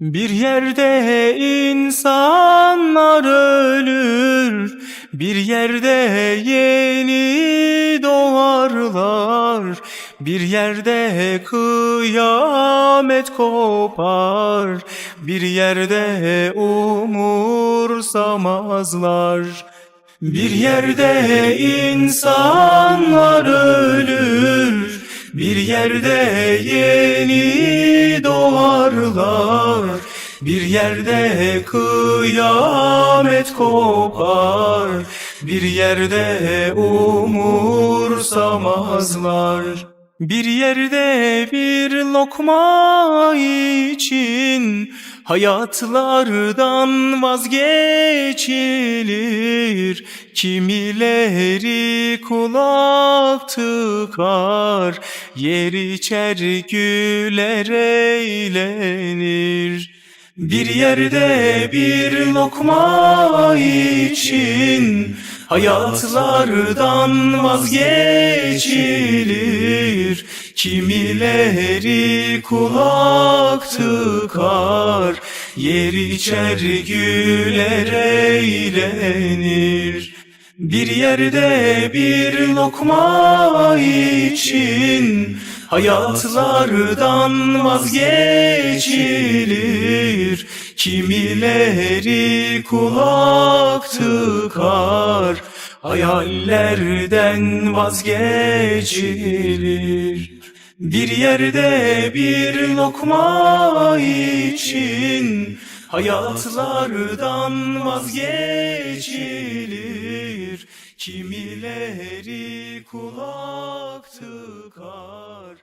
Bir yerde insanlar ölür, bir yerde yeni doğarlar, bir yerde kıyamet kopar, bir yerde umursamazlar. Bir yerde insanlar ölür, bir yerde yeni doğarlar, bir yerde kıyamet kopar, bir yerde umursamazlar. Bir yerde bir lokma için hayatlardan vazgeçilir. Kimileri kulak tıkar, yer içer güler eğlenir. Bir yerde bir lokma için hayatlardan vazgeçilir. Kimileri kulak tıkar, yer içer güler eğlenir. Bir yerde bir lokma için hayatlardan vazgeçilir. Kimileri kulak tıkar, hayallerden vazgeçilir. Bir yerde bir lokma için hayatlardan vazgeçilir. Kimileri kulak tıkar,